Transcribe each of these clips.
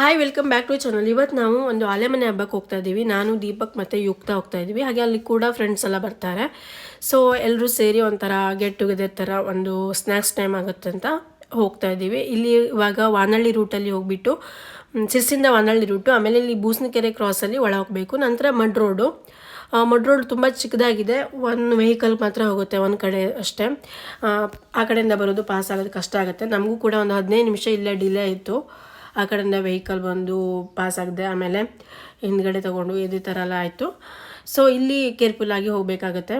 Hi welcome back to channel ಇವತ್ತು ನಾವು ಒಂದು ಆಲೆಮನೆ ಹಬ್ಬಕ್ಕೆ ಹೋಗ್ತಾ ಇದ್ದೀವಿ. ನಾನು ದೀಪಕ್ ಮತ್ತು ಯುಕ್ತ ಹೋಗ್ತಾ ಇದ್ದೀವಿ. ಹಾಗೆ ಅಲ್ಲಿ ಕೂಡ ಫ್ರೆಂಡ್ಸ್ ಎಲ್ಲ ಬರ್ತಾರೆ. ಸೊ ಎಲ್ಲರೂ ಸೇರಿ ಒಂಥರ ಗೆಟ್ ಟುಗೆದರ್ ಥರ ಒಂದು ಸ್ನ್ಯಾಕ್ಸ್ ಟೈಮ್ ಆಗುತ್ತೆ ಅಂತ ಹೋಗ್ತಾ ಇದ್ದೀವಿ. ಇಲ್ಲಿ ಇವಾಗ ವಾನಳ್ಳಿ ರೂಟಲ್ಲಿ ಹೋಗ್ಬಿಟ್ಟು ಸಿರ್ಸಿಂದ ವಾನಳ್ಳಿ ರೂಟು ಆಮೇಲೆ ಇಲ್ಲಿ ಬೂಸ್ನಕೆರೆ ಕ್ರಾಸಲ್ಲಿ ಒಳ ಹೋಗಬೇಕು. ನಂತರ ಮಡ್ ರೋಡು. ಮಡ್ ರೋಡ್ ತುಂಬ ಚಿಕ್ಕದಾಗಿದೆ. ಒಂದು ವೆಹಿಕಲ್ ಮಾತ್ರ ಹೋಗುತ್ತೆ ಒಂದು ಕಡೆ ಅಷ್ಟೇ. ಆ, ಆ ಕಡೆಯಿಂದ ಬರೋದು ಪಾಸ್ ಆಗೋದು ಕಷ್ಟ ಆಗುತ್ತೆ. ನಮಗೂ ಕೂಡ ಒಂದು ಹದಿನೈದು ನಿಮಿಷ ಇಲ್ಲೇ ಡಿಲೇ ಇತ್ತು ಆ ಕಡೆಯಿಂದ ವೆಹಿಕಲ್ ಬಂದು ಪಾಸ್ ಆಗಿದೆ ಆಮೇಲೆ ಹಿಂದ್ಗಡೆ ತೊಗೊಂಡು ಇದೇ ಥರ ಎಲ್ಲ ಆಯಿತು. ಸೊ ಇಲ್ಲಿ ಕೇರ್ಫುಲ್ ಆಗಿ ಹೋಗಬೇಕಾಗತ್ತೆ.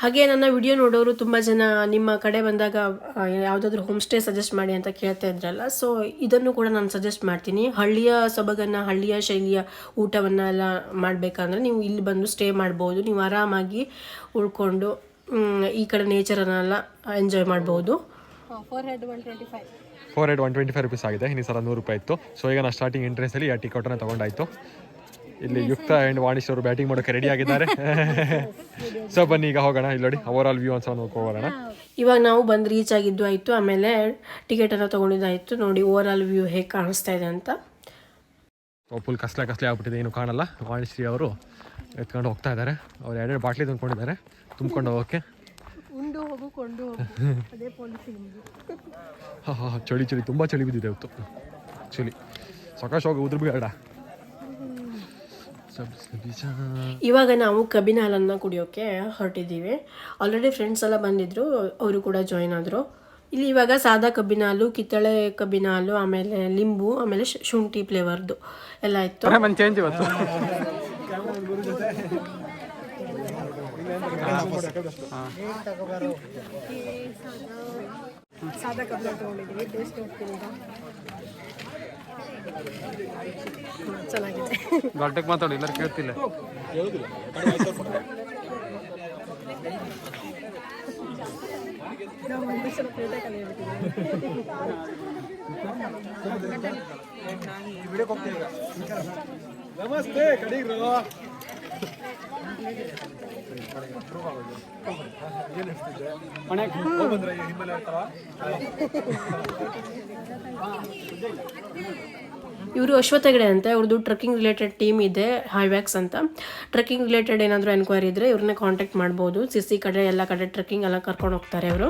ಹಾಗೆ ನನ್ನ ವಿಡಿಯೋ ನೋಡೋರು ತುಂಬ ಜನ ನಿಮ್ಮ ಕಡೆ ಬಂದಾಗ ಯಾವುದಾದ್ರೂ ಹೋಮ್ ಸ್ಟೇ ಸಜೆಸ್ಟ್ ಮಾಡಿ ಅಂತ ಕೇಳ್ತಾ ಇದ್ರಲ್ಲ ಸೊ ಇದನ್ನು ಕೂಡ ನಾನು ಸಜೆಸ್ಟ್ ಮಾಡ್ತೀನಿ. ಹಳ್ಳಿಯ ಸೊಬಗನ್ನು, ಹಳ್ಳಿಯ ಶೈಲಿಯ ಊಟವನ್ನು ಎಲ್ಲ ಮಾಡಬೇಕಂದ್ರೆ ನೀವು ಇಲ್ಲಿ ಬಂದು ಸ್ಟೇ ಮಾಡ್ಬೋದು. ನೀವು ಆರಾಮಾಗಿ ಉಳ್ಕೊಂಡು ಈ ಕಡೆ ನೇಚರನ್ನೆಲ್ಲ ಎಂಜಾಯ್ ಮಾಡ್ಬೋದು. For head one twenty five for eight one twenty five rupees ಆಗಿದೆ. ಹಿಂದಿನ ಸಲ ನೂರು ರೂಪಾಯಿ ಇತ್ತು. ಸೊ ಈಗ ನಾನು ಸ್ಟಾರ್ಟಿಂಗ್ ಎಂಟ್ರೆನ್ಸಲ್ಲಿ ಆ ಟಿಕೆಟನ್ನು ತೊಗೊಂಡಾಯ್ತು. ಇಲ್ಲಿ ಯುಕ್ತ ಆ್ಯಂಡ್ ವಾಣಿಶ್ ಅವರು ಬ್ಯಾಟಿಂಗ್ ಮಾಡೋಕೆ ರೆಡಿ ಆಗಿದ್ದಾರೆ. ಸೊ ಬನ್ನಿ ಈಗ ಹೋಗೋಣ. ಇಲ್ಲಿ ನೋಡಿ ಓವರ್ ಆಲ್ ವ್ಯೂ ಒಂದು ಹೋಗೋಣ. ಇವಾಗ ನಾವು ಬಂದು ರೀಚ್ ಆಗಿದ್ದು ಆಯಿತು. ಆಮೇಲೆ ಟಿಕೆಟನ್ನು ತೊಗೊಂಡಿದ್ದಾಯಿತು. ನೋಡಿ ಓವರ್ ಆಲ್ ವ್ಯೂ ಹೇಗೆ ಕಾಣಿಸ್ತಾ ಇದೆ ಅಂತ. ಫುಲ್ ಕಸ್ಲೆ ಕಸ್ಲೆ ಆಗ್ಬಿಟ್ಟಿದೆ. ಏನು ಕಾಣಲ್ಲ. ವಾಣಿಶ್ರೀ ಅವರು ಎತ್ಕೊಂಡು ಹೋಗ್ತಾ ಇದ್ದಾರೆ. ಅವ್ರು ಎರಡೆರಡು ಬಾಟ್ಲಿ ತುಂಬ್ಕೊಂಡಿದ್ದಾರೆ ತುಂಬ್ಕೊಂಡು ಹೋಗೋಕ್ಕೆ ಹೋಗು ಕೊಂಡು ಹೋಗು. ಅದೇ ಪಾಲಿಸಿ ನಿಮ್ಮದು ಹಾಂ ಹಾಂ ಚಳಿ ಚಳಿ ತುಂಬ ಚಳಿ ಬಿದ್ದಿದೆ ಇವತ್ತು. ಚಳಿ. ಸಾಕಾಶ್ ಹೋಗಿ ಉದ್ರ ಬೇಡ ಇವಾಗ ನಾವು ಕಬ್ಬಿನ ಹಾಲನ್ನು ಕುಡಿಯೋಕ್ಕೆ ಹೊರಟಿದ್ದೀವಿ. ಆಲ್ರೆಡಿ ಫ್ರೆಂಡ್ಸ್ ಎಲ್ಲ ಬಂದಿದ್ರು ಅವರು ಕೂಡ ಜಾಯಿನ್ ಆದರು. ಇಲ್ಲಿ ಇವಾಗ ಸಾದಾ ಕಬ್ಬಿನ ಹಾಲು ಕಿತ್ತಳೆ ಕಬ್ಬಿನ ಹಾಲು ಆಮೇಲೆ ಲಿಂಬು ಆಮೇಲೆ ಶುಂಠಿ ಫ್ಲೇವರ್ದು ಎಲ್ಲ ಇತ್ತು ಮನ್ ಚೇಂಜ್ ಇವತ್ತು ಸಾದಾ ಕಬ್ಬಿನ ತೊಗೊಂಡಿದ್ದೀವಿ ಟೇಸ್ಟ್ ನೋಡ್ತೀನಿ ಈಗ ಹ್ಮ್, ಚೆನ್ನಾಗಿದೆ ಗಂಟೆಗೆ ಮಾತಾಡಿ ಎಲ್ಲರೂ ಕೇಳ್ತಿಲ್ಲ. ನಾವು ಒಂದು ಸಲ ಪ್ಲೇಟ ಕಲಿಯಬಿಟ್ಟಿದ್ದೀವಿ ಇವರು ಅಶ್ವಥ ಹೆಗಡೆ ಅಂತ. ಇವ್ರದ್ದು ಟ್ರಕ್ಕಿಂಗ್ ರಿಲೇಟೆಡ್ ಟೀಮ್ ಇದೆ ಹೈವ್ಯಾಕ್ಸ್ ಅಂತ. ಟ್ರಕ್ಕಿಂಗ್ ರಿಲೇಟೆಡ್ ಏನಾದರೂ ಎನ್ಕ್ವೈರಿ ಇದ್ದರೆ ಇವ್ರನ್ನ ಕಾಂಟ್ಯಾಕ್ಟ್ ಮಾಡ್ಬೋದು. ಸಿಸಿ ಕಡೆ, ಎಲ್ಲ ಕಡೆ ಟ್ರಕ್ಕಿಂಗ್ ಎಲ್ಲ ಕರ್ಕೊಂಡು ಹೋಗ್ತಾರೆ ಅವರು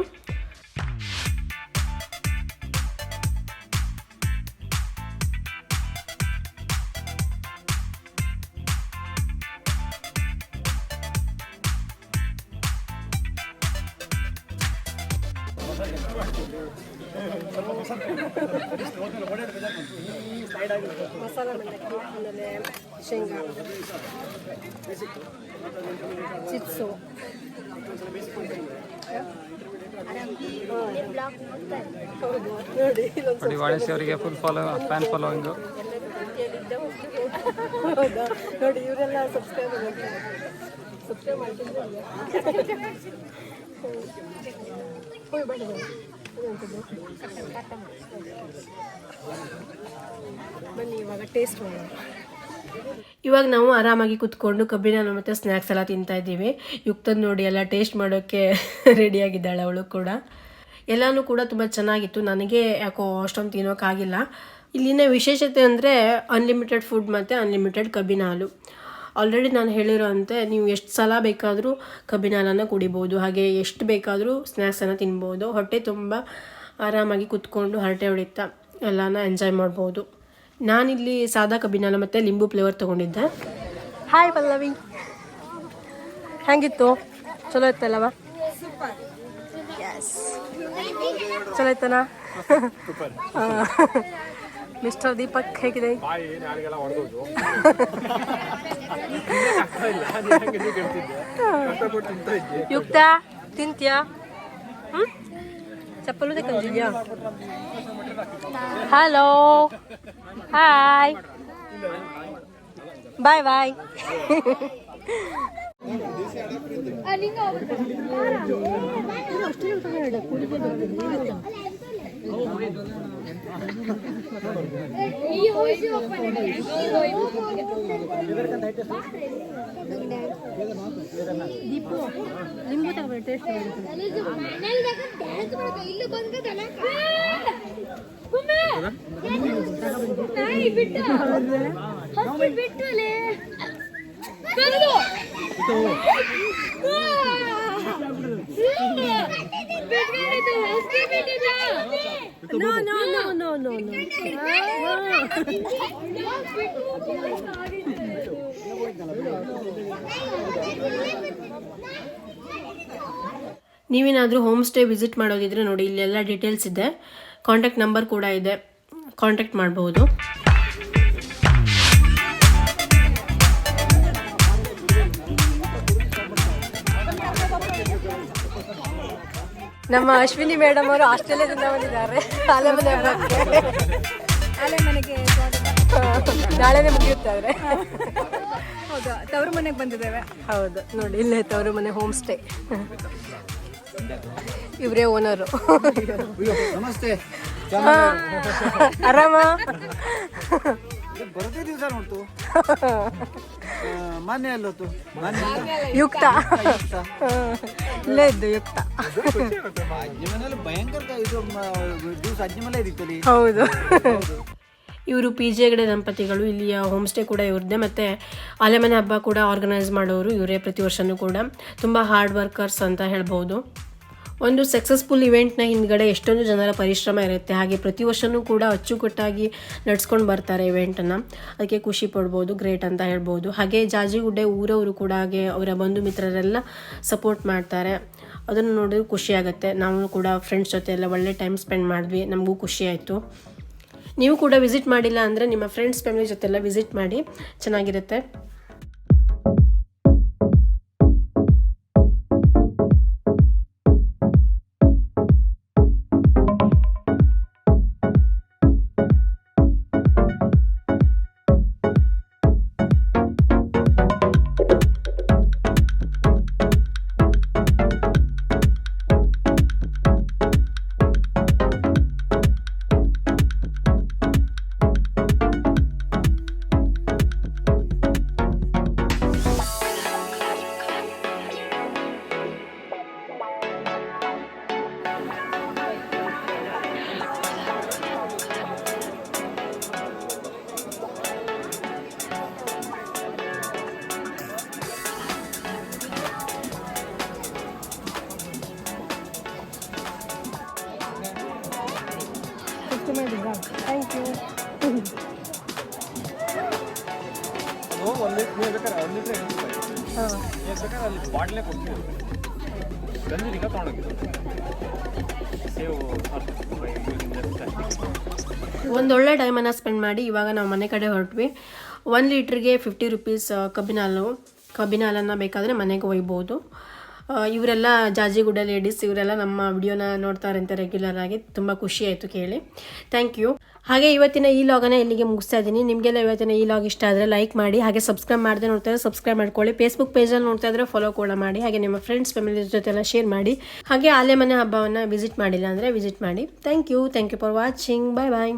ಮಸಾಲ ಮಂಡಕ್ಕಿ ಆಮೇಲೆ ಶೇಂಗಾ ಚಿಪ್ಸು. ನೋಡಿ ನೋಡಿ ಅವರಿಗೆ ಫುಲ್ ಫಾಲೋ ಫ್ಯಾನ್ ಫಾಲೋವಿಂಗು ಹೌದಾ? ನೋಡಿ ಇವರೆಲ್ಲ ಸಬ್ಸ್ಕ್ರೈಬ್ ಸಬ್ಸ್ಕ್ರೈಬ್ ಮಾಡ್ತಿದ್ರೆ ಇವಾಗ ನಾವು ಆರಾಮಾಗಿ ಕುತ್ಕೊಂಡು ಕಬ್ಬಿನ ಮತ್ತು ಸ್ನ್ಯಾಕ್ಸ್ ಎಲ್ಲ ತಿಂತಾ ಇದ್ದೀವಿ. ಯುಕ್ತದ ನೋಡಿ ಎಲ್ಲ ಟೇಸ್ಟ್ ಮಾಡೋಕ್ಕೆ ರೆಡಿಯಾಗಿದ್ದಾಳೆ ಅವಳು ಕೂಡ. ಎಲ್ಲನೂ ಕೂಡ ತುಂಬ ಚೆನ್ನಾಗಿತ್ತು. ನನಗೆ ಯಾಕೋ ಅಷ್ಟೊಂದು ತಿನ್ನೋಕ್ಕಾಗಿಲ್ಲ ಇಲ್ಲಿನ ವಿಶೇಷತೆ ಅಂದರೆ ಅನ್ಲಿಮಿಟೆಡ್ ಫುಡ್ ಮತ್ತು ಅನ್ಲಿಮಿಟೆಡ್ ಕಬ್ಬಿನ ಹಾಲು. ಆಲ್ರೆಡಿ ನಾನು ಹೇಳಿರೋಂತೆ ನೀವು ಎಷ್ಟು ಸಲ ಬೇಕಾದರೂ ಕಬ್ಬಿನ ಹಾಲನ್ನು ಕುಡಿಬೋದು ಹಾಗೆ ಎಷ್ಟು ಬೇಕಾದರೂ ಸ್ನ್ಯಾಕ್ಸನ್ನು ತಿನ್ಬೋದು. ಹೊಟ್ಟೆ ತುಂಬ ಆರಾಮಾಗಿ ಕುತ್ಕೊಂಡು ಹರಟೆ ಹೊಡಿತಾ ಎಲ್ಲನ ಎಂಜಾಯ್ ಮಾಡ್ಬೋದು. ನಾನಿಲ್ಲಿ ಸಾದಾ ಕಬ್ಬಿನ ಹಾಲು ಮತ್ತು ಲಿಂಬು ಫ್ಲೇವರ್ ತೊಗೊಂಡಿದ್ದೆ. ಹಾಯ್ ಪಲ್ಲವಿ. ಹೆಂಗಿತ್ತು? ಚಲೋ ಇತ್ತಲ್ಲವ? ಚಲೋ ಇತ್ತನಾ? ಮಿಸ್ಟರ್ ದೀಪಕ್ ಹೇಗಿದೆ? ಯುಕ್ತ ತಿಂತ್ಯಾ? ಹ್ಮ್? ಚಪ್ಪಲು ತಗೊಂಡಿದ್ಯಾ hello hi bye bye Deepu ನಿಮಗೂ ತಗೋಬೇಡಿ ಟೇಸ್ಟ್ ಇಲ್ಲಿ ಬಂದದಲ್ಲ ಬಿಟ್ಟು no no, no, no, no, no. ನೀವೇನಾದರೂ ಹೋಮ್ ಸ್ಟೇ ವಿಸಿಟ್ ಮಾಡೋದಿದ್ರೆ ನೋಡಿ ಇಲ್ಲೆಲ್ಲ ಡೀಟೇಲ್ಸ್ ಇದೆ. ಕಾಂಟ್ಯಾಕ್ಟ್ ನಂಬರ್ ಕೂಡ ಇದೆ. ಕಾಂಟ್ಯಾಕ್ಟ್ ಮಾಡ್ಬೋದು. ನಮ್ಮ ಅಶ್ವಿನಿ ಮೇಡಮ್ ಅವರು ಆಸ್ಟ್ರೇಲಿಯಾದಿಂದ ಬಂದಿದ್ದಾರೆ. ನಾಳೆನೆ ಮುಗಿಯುತ್ತಾರೆ ನಾಳೆನೇ ಮುಗಿಯುತ್ತಾದ್ರೆ. ಹೌದು ತವರು ಮನೆಗೆ ಬಂದಿದ್ದೇವೆ. ಹೌದು ನೋಡಿ ಇಲ್ಲೇ ತವರು ಮನೆ ಹೋಮ್ ಸ್ಟೇ ಇವರೇ ಓನರು ನಮಸ್ತೆ. ಆರಾಮ? ಬರದೇ ದಿವಸ ನೋಡ್ತು. ಮಾನ್ಯ ಅಲ್ಲೊತ್ತು ಮಾನ್ಯ ಯುಕ್ತ. ಇಲ್ಲೇ ಇದ್ದು ಯುಕ್ತ. ಅಜ್ಜಿ ಮನೇಲಿ ಭಯಂಕರ ಇದು ದಿವಸ ಅಜ್ಜಿ ಮನೆ ಇದಿತ್ತಲ್ಲಿ ಹೌದು. ಇವರು ಪಿ ಜಿ ಹೆಗಡೆ ದಂಪತಿಗಳು ಇಲ್ಲಿಯ ಹೋಮ್ ಸ್ಟೇ ಕೂಡ ಇವ್ರದ್ದೇ. ಮತ್ತು ಅಲೆಮನೆ ಹಬ್ಬ ಕೂಡ ಆರ್ಗನೈಸ್ ಮಾಡೋರು ಇವರೇ ಪ್ರತಿ ವರ್ಷನೂ ಕೂಡ. ತುಂಬ ಹಾರ್ಡ್ ವರ್ಕರ್ಸ್ ಅಂತ ಹೇಳ್ಬೋದು. ಒಂದು ಸಕ್ಸಸ್ಫುಲ್ ಇವೆಂಟ್ನ ಹಿಂದ್ಗಡೆ ಎಷ್ಟೊಂದು ಜನರ ಪರಿಶ್ರಮ ಇರುತ್ತೆ. ಹಾಗೆ ಪ್ರತಿ ವರ್ಷವೂ ಕೂಡ ಅಚ್ಚುಕಟ್ಟಾಗಿ ನಡ್ಸ್ಕೊಂಡು ಬರ್ತಾರೆ ಇವೆಂಟನ್ನು ಅದಕ್ಕೆ ಖುಷಿ ಪಡ್ಬೋದು ಗ್ರೇಟ್ ಅಂತ ಹೇಳ್ಬೋದು. ಹಾಗೆ ಜಾಜಿಗುಡ್ಡೆ ಊರವರು ಕೂಡ ಹಾಗೆ ಅವರ ಬಂಧು ಮಿತ್ರರೆಲ್ಲ ಸಪೋರ್ಟ್ ಮಾಡ್ತಾರೆ. ಅದನ್ನು ನೋಡಿದ್ರೆ ಖುಷಿ ಆಗುತ್ತೆ. ನಾವು ಕೂಡ ಫ್ರೆಂಡ್ಸ್ ಜೊತೆ ಎಲ್ಲ ಒಳ್ಳೆ ಟೈಮ್ ಸ್ಪೆಂಡ್ ಮಾಡಿದ್ವಿ. ನಮಗೂ ಖುಷಿ ಆಯಿತು. ನೀವು ಕೂಡ ವಿಸಿಟ್ ಮಾಡಿಲ್ಲ ಅಂದರೆ ನಿಮ್ಮ ಫ್ರೆಂಡ್ಸ್ ಫ್ಯಾಮಿಲಿ ಜೊತೆಲ್ಲ ವಿಸಿಟ್ ಮಾಡಿ ಚೆನ್ನಾಗಿರುತ್ತೆ. ಥ್ಯಾಂಕ್ ಯು ಒಂದು ಬೇಕಾದ್ರೆ ಒಂದು ಲೀಟ್ರ್ ಬೇಕಾದ್ರೆ ಅಲ್ಲಿ ಬಾಟ್ಲೆ ಕೊಡ್ತೀವಿ. ಗಂಜಿನಿಗ ತೊಗೊಂಡೋಗಿದ್ದು. ಸೇವು ಒಂದೊಳ್ಳೆ ಟೈಮನ್ನು ಸ್ಪೆಂಡ್ ಮಾಡಿ ಇವಾಗ ನಾವು ಮನೆ ಕಡೆ ಹೊರಟ್ವಿ. ಒಂದು ಲೀಟ್ರಿಗೆ ಫಿಫ್ಟಿ ರುಪೀಸ್ ಕಬ್ಬಿನ ಹಾಲು. ಕಬ್ಬಿನ ಹಾಲನ್ನು ಬೇಕಾದರೆ ಮನೆಗೆ ಒಯ್ಬೋದು. ಇವರೆಲ್ಲ ಜಾಜಿಗುಡ್ಡ ಲೇಡೀಸ್ ಇವರೆಲ್ಲ ನಮ್ಮ ವಿಡಿಯೋನ ನೋಡ್ತಾರೆ ಅಂತ ರೆಗ್ಯುಲರ್ ಆಗಿ. ತುಂಬ ಖುಷಿ ಆಯಿತು ಕೇಳಿ. ಥ್ಯಾಂಕ್ ಯು ಹಾಗೆ ಇವತ್ತಿನ ಈ ಲಾಗನ ಇಲ್ಲಿಗೆ ಮುಗಿಸ್ತಾ ಇದ್ದೀನಿ. ನಿಮಗೆಲ್ಲ ಇವತ್ತಿನ ಈ ಲಾಗ್ ಇಷ್ಟ ಆದರೆ ಲೈಕ್ ಮಾಡಿ, ಹಾಗೆ ಸಬ್ಸ್ಕ್ರೈಬ್ ಮಾಡದೆ ನೋಡ್ತಾ ಸಬ್ಸ್ಕ್ರೈಬ್ ಮಾಡ್ಕೊಳ್ಳಿ. ಫೇಸ್ಬುಕ್ ಪೇಜಲ್ಲಿ ನೋಡ್ತಾ ಇದ್ರೆ ಫಾಲೋ ಕೂಡ ಮಾಡಿ, ಹಾಗೆ ನಿಮ್ಮ ಫ್ರೆಂಡ್ಸ್ ಫ್ಯಾಮಿಲಿ ಜೊತೆ ಎಲ್ಲ ಶೇರ್ ಮಾಡಿ. ಹಾಗೆ ಆಲೆ ಮನೆ ಹಬ್ಬವನ್ನು ವಿಸಿಟ್ ಮಾಡಿಲ್ಲ ಅಂದರೆ ವಿಸಿಟ್ ಮಾಡಿ. Thank you thank you for watching bye bye